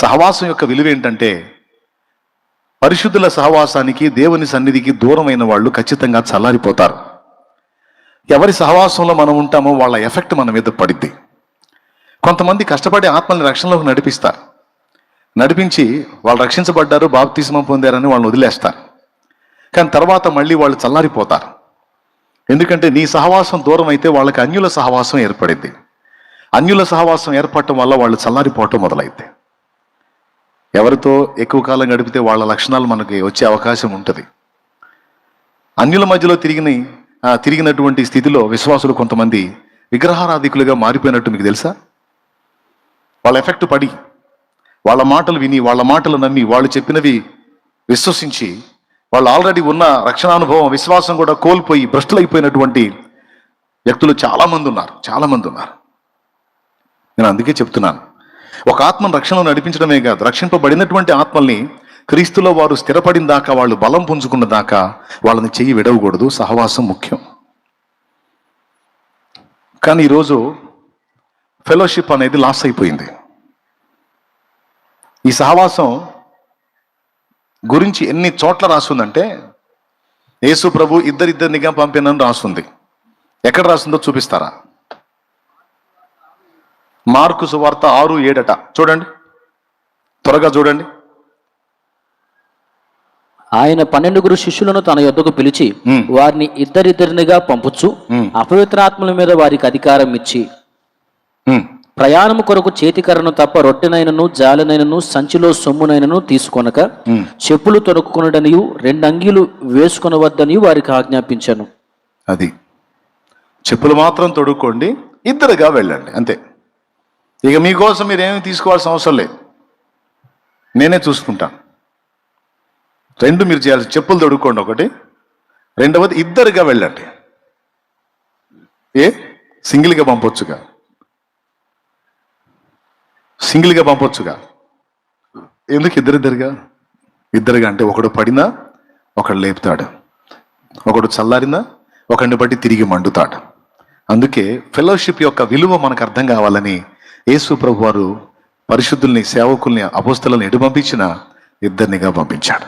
సహవాసం యొక్క విలువ ఏంటంటే పరిశుద్ధుల సహవాసానికి దేవుని సన్నిధికి దూరమైన వాళ్ళు ఖచ్చితంగా చల్లారిపోతారు. ఎవరి సహవాసంలో మనం ఉంటామో వాళ్ళ ఎఫెక్ట్ మన మీద పడిద్ది. కొంతమంది కష్టపడి ఆత్మల్ని రక్షణలోకి నడిపిస్తారు. నడిపించి వాళ్ళు రక్షించబడ్డారు బాప్తిస్మం పొందారని వాళ్ళని వదిలేస్తారు. కానీ తర్వాత మళ్ళీ వాళ్ళు చల్లారిపోతారు. ఎందుకంటే నీ సహవాసం దూరం అయితే వాళ్ళకి అన్యుల సహవాసం ఏర్పడింది అన్యుల సహవాసం ఏర్పడటం వల్ల వాళ్ళు చల్లారిపోవటం మొదలైంది ఎవరితో ఎక్కువ కాలం గడిపితే వాళ్ళ లక్షణాలు మనకి వచ్చే అవకాశం ఉంటుంది. అన్యుల మధ్యలో తిరిగిన తిరిగినటువంటి స్థితిలో విశ్వాసులు కొంతమంది విగ్రహారాధికులుగా మారిపోయినట్టు మీకు తెలుసా? వాళ్ళ ఎఫెక్ట్ పడి వాళ్ళ మాటలు విని వాళ్ళ మాటలు నమ్మి వాళ్ళు చెప్పినవి విశ్వసించి వాళ్ళు ఆల్రెడీ ఉన్న రక్షణానుభవం విశ్వాసం కూడా కోల్పోయి భ్రష్టులైపోయినటువంటి వ్యక్తులు చాలామంది ఉన్నారు చాలామంది ఉన్నారు. నేను అందుకే చెప్తున్నాను. ఒక ఆత్మను రక్షణలో నడిపించడమే కాదు రక్షింపబడినటువంటి ఆత్మల్ని క్రీస్తులో వారు స్థిరపడిన దాకా వాళ్ళు బలం పుంజుకున్న దాకా వాళ్ళని చెయ్యి విడవకూడదు సహవాసం ముఖ్యం. కానీ ఈరోజు ఫెలోషిప్ అనేది లాస్ అయిపోయింది. ఈ సహవాసం గురించి ఎన్ని చోట్ల రాస్తుందంటే యేసు ప్రభు ఇద్దరిద్దరినిగా పంపినని రాస్తుంది ఎక్కడ రాస్తుందో చూపిస్తారా? మార్కు సువార్త ఆరు ఏడట. చూడండి. త్వరగా చూడండి. ఆయన పన్నెండుగురు శిష్యులను తన యొద్దకు పిలిచి. వారిని ఇద్దరిద్దరినిగా పంపుచు మ్మ్. అపవిత్రాత్మల మీద వారికి అధికారం ఇచ్చి ప్రయాణము కొరకు చేతికర్రను తప్ప రొట్టెనైనను జాలనైనను సంచిలో సొమ్మునైనను తీసుకొనక. చెప్పులు తొడుక్కునడనియు రెండు అంగీలు వేసుకొనవద్దని వారికి ఆజ్ఞాపించాను. అది. చెప్పులు మాత్రం తొడుక్కోండి ఇద్దరుగా వెళ్ళండి అంతే. ఇక మీకోసం మీరు తీసుకోవాల్సిన అవసరం లేదు. నేనే చూసుకుంటాను రెండు మీరు చేయాల్సి చెప్పులు తొడుక్కోండి ఒకటి. రెండవది ఇద్దరుగా వెళ్ళండి. ఏ? సింగిల్గా పంపొచ్చుగా. సింగిల్గా పంపొచ్చుగా. ఎందుకు ఇద్దరిద్దరుగా? ఇద్దరుగా అంటే ఒకడు పడినా ఒకడు లేపుతాడు. ఒకడు చల్లారినా ఒకడిని బట్టి తిరిగి మండుతాడు. అందుకే ఫెలోషిప్ యొక్క విలువ మనకు అర్థం కావాలని యేసు ప్రభు వారు పరిశుద్ధుల్ని సేవకుల్ని అపోస్తలను ఎటు పంపించిన ఇద్దరినిగా పంపించాడు.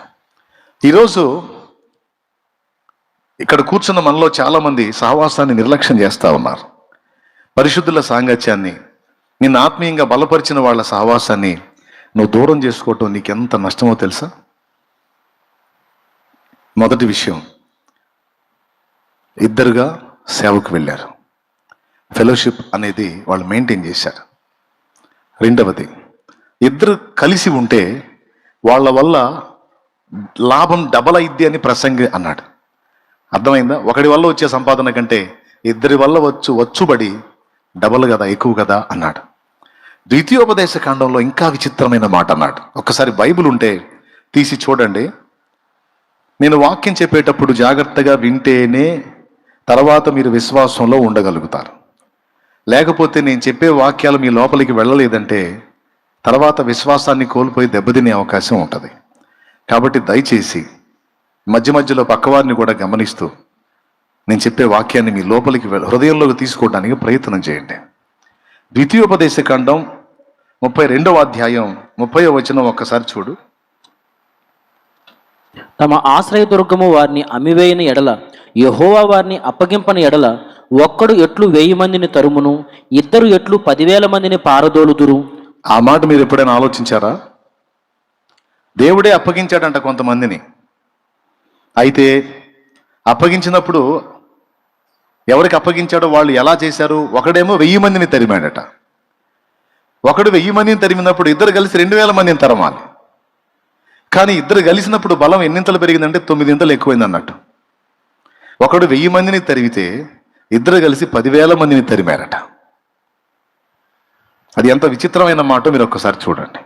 ఈరోజు ఇక్కడ కూర్చున్న మనలో చాలామంది సహవాసాన్ని నిర్లక్ష్యం చేస్తూ ఉన్నారు. పరిశుద్ధుల సాంగత్యాన్ని నిన్ను ఆత్మీయంగా బలపరిచిన వాళ్ళ సహవాసాన్ని నువ్వు దూరం చేసుకోవటం నీకెంత నష్టమో తెలుసా? మొదటి విషయం ఇద్దరుగా సేవకు వెళ్ళారు. ఫెలోషిప్ అనేది వాళ్ళు మెయింటైన్ చేశారు. రెండవది ఇద్దరు కలిసి ఉంటే వాళ్ళ వల్ల లాభం డబల్ అయిద్ది అని ప్రసంగి అన్నాడు. అర్థమైందా? ఒకడి వల్ల వచ్చే సంపాదన కంటే ఇద్దరి వల్ల వచ్చు వచ్చుబడి డబల్ కదా ఎక్కువ కదా అన్నాడు. ద్వితీయోపదేశ కాండంలో ఇంకా విచిత్రమైన మాట అన్నాడు. ఒక్కసారి బైబిల్ ఉంటే తీసి చూడండి. నేను వాక్యం చెప్పేటప్పుడు జాగ్రత్తగా వింటేనే తర్వాత మీరు విశ్వాసంలో ఉండగలుగుతారు. లేకపోతే నేను చెప్పే వాక్యాలు మీ లోపలికి వెళ్ళలేదంటే తర్వాత విశ్వాసాన్ని కోల్పోయి దెబ్బతినే అవకాశం ఉంటుంది. కాబట్టి దయచేసి మధ్య మధ్యలో పక్కవారిని కూడా గమనిస్తూ నేను చెప్పే వాక్యాన్ని మీ లోపలికి హృదయంలోకి తీసుకోవడానికి ప్రయత్నం చేయండి. ద్వితీయోపదేశ ఖండం ముప్పై రెండవ అధ్యాయం ముప్పై వచనం ఒక్కసారి చూడు. తమ ఆశ్రయ దుర్గము వారిని అమ్మివేయని ఎడల యహోవా వారిని అప్పగింపని ఎడల ఒక్కడు ఎట్లు వెయ్యి మందిని తరుమును ఇద్దరు ఎట్లు పదివేల మందిని పారదోలుదురు. ఆ మాట మీరు ఎప్పుడైనా ఆలోచించారా? దేవుడే అప్పగించాడంట కొంతమందిని. అయితే అప్పగించినప్పుడు ఎవరికి అప్పగించాడో వాళ్ళు ఎలా చేశారు? ఒకడేమో వెయ్యి మందిని తరిమాడట. ఒకడు వెయ్యి మందిని తరిమినప్పుడు ఇద్దరు కలిసి రెండు వేల మందిని తరమాలి. కానీ ఇద్దరు కలిసినప్పుడు బలం ఎన్నింతలు పెరిగిందంటే తొమ్మిదింతలు ఎక్కువైంది అన్నట్టు ఒకడు వెయ్యి మందిని తరిగితే ఇద్దరు కలిసి పదివేల మందిని తరిమారట. అది ఎంత విచిత్రమైన మాట మీరు ఒక్కసారి చూడండి.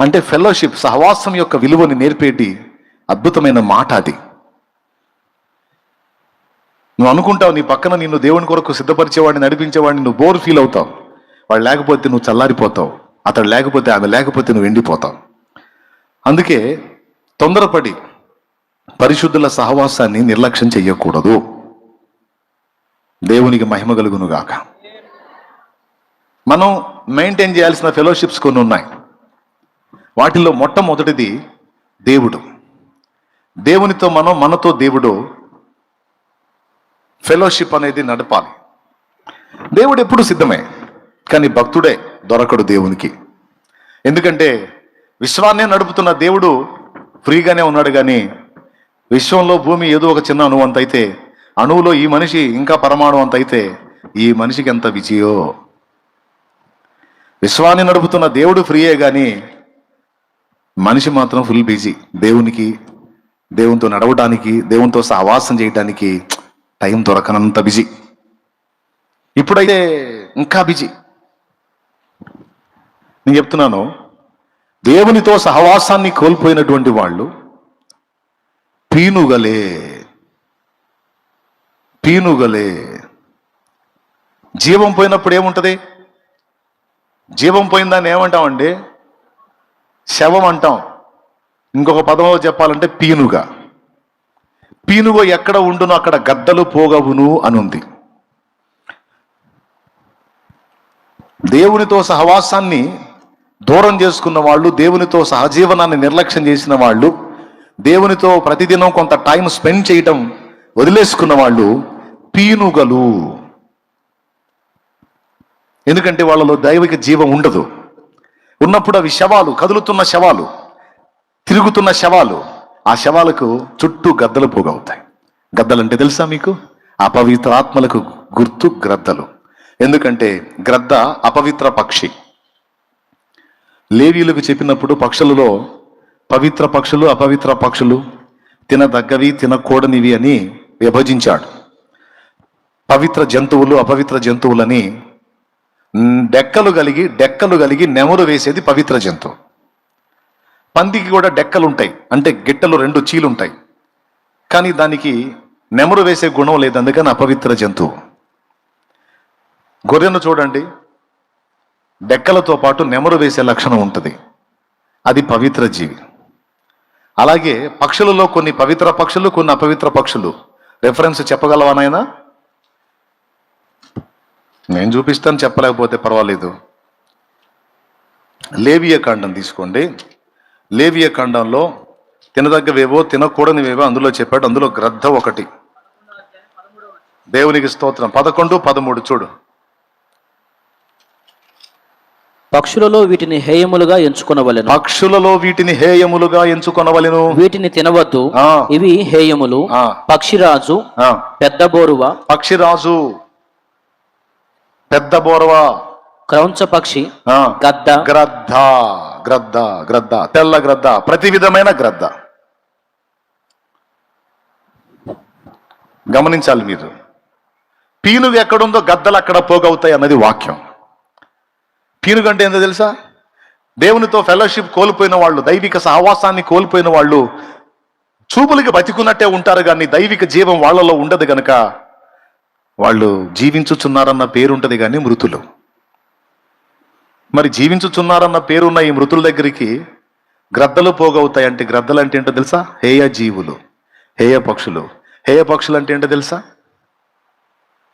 అంటే ఫెలోషిప్ సహవాసం యొక్క విలువని నేర్పేటి అద్భుతమైన మాట అది. నువ్వు అనుకుంటావు నీ పక్కన నిన్ను దేవుని కొరకు సిద్ధపరిచేవాడిని నడిపించేవాడిని నువ్వు బోర్ ఫీల్ అవుతావు. వాడు లేకపోతే నువ్వు చల్లారిపోతావు. అతడు లేకపోతే ఆమె లేకపోతే నువ్వు ఎండిపోతావు. అందుకే తొందరపడి పరిశుద్ధుల సహవాసాన్ని నిర్లక్ష్యం చేయకూడదు. దేవునికి మహిమ కలుగును గాక. మనం మెయింటైన్ చేయాల్సిన ఫెలోషిప్స్ కొన్ని ఉన్నాయి. వాటిల్లో మొట్టమొదటిది దేవుడు. దేవునితో మనం మనతో దేవుడు ఫెలోషిప్ అనేది నడపాలి. దేవుడు ఎప్పుడు సిద్ధమే కానీ భక్తుడే దొరకడు దేవునికి. ఎందుకంటే విశ్వాన్నే నడుపుతున్న దేవుడు ఫ్రీగానే ఉన్నాడు కానీ విశ్వంలో భూమి ఏదో ఒక చిన్న అనువంతైతే అణువులో ఈ మనిషి ఇంకా పరమాణు అంత అయితే ఈ మనిషికి ఎంత విజయో? విశ్వాన్ని నడుపుతున్న దేవుడు ఫ్రీయే కానీ మనిషి మాత్రం ఫుల్ బిజీ. దేవునికి దేవునితో నడవడానికి దేవునితో సహవాసం చేయడానికి టైం దొరకనంత బిజీ. ఇప్పుడైతే ఇంకా బిజీ. నేను చెప్తున్నాను దేవునితో సహవాసాన్ని కోల్పోయినటువంటి వాళ్ళు పీనుగలే. పీనుగలే. జీవం పోయినప్పుడు ఏముంటది? జీవం పోయిందాన్ని ఏమంటామండి? శవం అంటాం. ఇంకొక పదంలో చెప్పాలంటే పీనుగ. పీనుగ ఎక్కడ ఉండును అక్కడ గద్దలు పోగవును అని ఉంది దేవునితో సహవాసాన్ని దూరం చేసుకున్న వాళ్ళు దేవునితో సహజీవనాన్ని నిర్లక్ష్యం చేసిన వాళ్ళు దేవునితో ప్రతిదినం కొంత టైం స్పెండ్ చేయటం వదిలేసుకున్న వాళ్ళు పీనుగలు. ఎందుకంటే వాళ్ళలో దైవిక జీవం ఉండదు. ఉన్నప్పుడు అవి శవాలు కదులుతున్న శవాలు తిరుగుతున్న శవాలు ఆ శవాలకు చుట్టూ గద్దలు పోగవుతాయి. గద్దలంటే తెలుసా మీకు? అపవిత్ర ఆత్మలకు గుర్తు గ్రద్దలు. ఎందుకంటే గ్రద్ద అపవిత్ర పక్షి. లేవీలకు చెప్పినప్పుడు పక్షులలో పవిత్ర పక్షులు అపవిత్ర పక్షులు తినదగ్గవి తినకూడనివి అని విభజించాడు. పవిత్ర జంతువులు అపవిత్ర జంతువులని డెక్కలు కలిగి డెక్కలు కలిగి నెమరు వేసేది పవిత్ర జంతువు. పందికి కూడా డెక్కలు ఉంటాయి అంటే గిట్టలు రెండు చీలు ఉంటాయి కానీ దానికి నెమరు వేసే గుణం లేదు అందుకని అపవిత్ర జంతువు. గొర్రెను చూడండి. డెక్కలతో పాటు నెమరు వేసే లక్షణం ఉంటుంది. అది పవిత్ర జీవి. అలాగే పక్షులలో కొన్ని పవిత్ర పక్షులు కొన్ని అపవిత్ర పక్షులు. రెఫరెన్స్ చెప్పగలవా నాయనా? నేను చూపిస్తాను చెప్పలేకపోతే పర్వాలేదు. లేవియ కాండం తీసుకోండి. లేవియ కాండంలో తినదగ్గవేవో తినకూడనివేవో అందులో చెప్పాడు. అందులో గ్రద్ద ఒకటి. దేవునికి స్తోత్రం. పదకొండు పదమూడు చూడు. పక్షులలో వీటిని హేయములుగా ఎంచుకొనవలెను. పక్షులలో వీటిని హేయములుగా ఎంచుకొనవలెను. వీటిని తినవద్దు. ఇవి హేయములు. పక్షిరాజు ఆ, పెద్ద బోరువ పక్షిరాజు పెద్ద బోరవ. క్రౌంచ పక్షి ఆ, గద్ద గ్రద్ద గ్రద్ద గ్రద్ద. తెల్ల గ్రద్ద ప్రతి విధమైన గ్రద్ద. గమనించాలి మీరు. పీనుగు ఎక్కడుందో గద్దలు అక్కడ పోగవుతాయి అన్నది వాక్యం. పీనుగు అంటే ఏందో తెలుసా? దేవునితో ఫెలోషిప్ కోల్పోయిన వాళ్ళు దైవిక సహవాసాన్ని కోల్పోయిన వాళ్ళు చూపులకి బతికున్నట్టే ఉంటారు కానీ దైవిక జీవం వాళ్ళలో ఉండదు గనక వాళ్ళు జీవించుచున్నారన్న పేరుంటది కానీ మృతులు. మరి జీవించుచున్నారన్న పేరున్న ఈ మృతుల దగ్గరికి గ్రద్దలు పోగవుతాయి అంటే గ్రద్దలు అంటే ఏంటో తెలుసా? హేయ జీవులు హేయ పక్షులు. హేయ పక్షులు అంటే ఏంటో తెలుసా?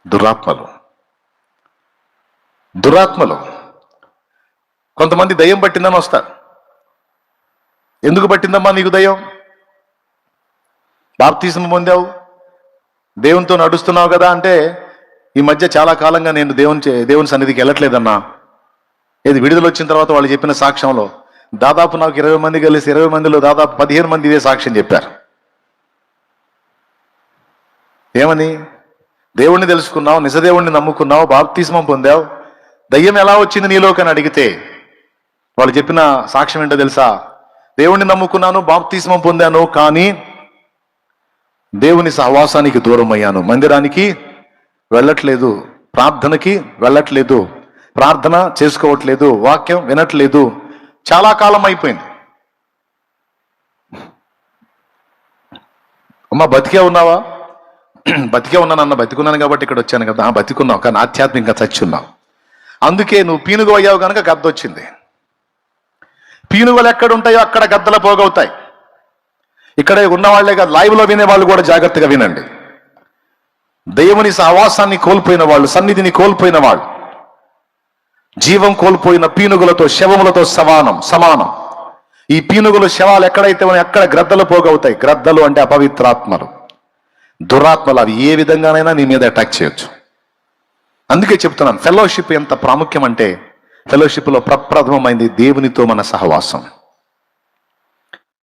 దురాత్మలు. దురాత్మలు. కొంతమంది దయ్యం పట్టిందని వస్తారు. ఎందుకు పట్టిందమ్మా నీకు దయ్యం? బాప్తీసం పొందావు దేవునితో నడుస్తున్నావు కదా అంటే ఈ మధ్య చాలా కాలంగా నేను దేవుని దేవుని సన్నిధికి వెళ్ళట్లేదన్నా. ఏది విడుదల వచ్చిన తర్వాత వాళ్ళు చెప్పిన సాక్ష్యంలో దాదాపు నాకు ఇరవై మంది కలిసి ఇరవై మందిలో దాదాపు పదిహేను మంది ఇదే సాక్ష్యం చెప్పారు. ఏమని? దేవుణ్ణి తెలుసుకున్నావు నిజదేవుణ్ణి నమ్ముకున్నావు బాప్తిస్మం పొందావు. దయ్యం ఎలా వచ్చింది నీలోకి అని అడిగితే వాళ్ళు చెప్పిన సాక్ష్యం ఏంటో తెలుసా? దేవుణ్ణి నమ్ముకున్నాను బాప్తిస్మం పొందాను కానీ దేవుని సహవాసానికి దూరం అయ్యాను మందిరానికి వెళ్ళట్లేదు ప్రార్థనకి వెళ్ళట్లేదు ప్రార్థన చేసుకోవట్లేదు వాక్యం వినట్లేదు. చాలా కాలం అయిపోయింది. అమ్మ బతికే ఉన్నావా? బతికే ఉన్నాను అన్న బతికున్నాను కాబట్టి ఇక్కడ వచ్చాను కదా. బతికున్నావు కానీ ఆధ్యాత్మికంగా చచ్చి ఉన్నావు. అందుకే నువ్వు పీనుగు అయ్యావు కనుక గద్ద వచ్చింది పీనుగలు ఎక్కడ ఉంటాయో అక్కడ గద్దలు పోగవుతాయి. ఇక్కడ ఉన్నవాళ్ళే కాదు లైవ్లో వినే వాళ్ళు కూడా జాగ్రత్తగా వినండి. దేవుని సహవాసాన్ని కోల్పోయిన వాళ్ళు సన్నిధిని కోల్పోయిన వాళ్ళు జీవం కోల్పోయిన పీనుగులతో శవములతో సమానం సమానం. ఈ పీనుగులు శవాలు ఎక్కడైతే ఉన్నాయి అక్కడ గ్రద్దలు పోగవుతాయి. గ్రద్దలు అంటే అపవిత్రాత్మలు. దురాత్మలు అవి ఏ విధంగానైనా నీ మీద అటాక్ చేయొచ్చు. అందుకే చెప్తున్నాను ఫెలోషిప్ ఎంత ప్రాముఖ్యం అంటే ఫెలోషిప్లో ప్రప్రథమమైంది దేవునితో మన సహవాసం.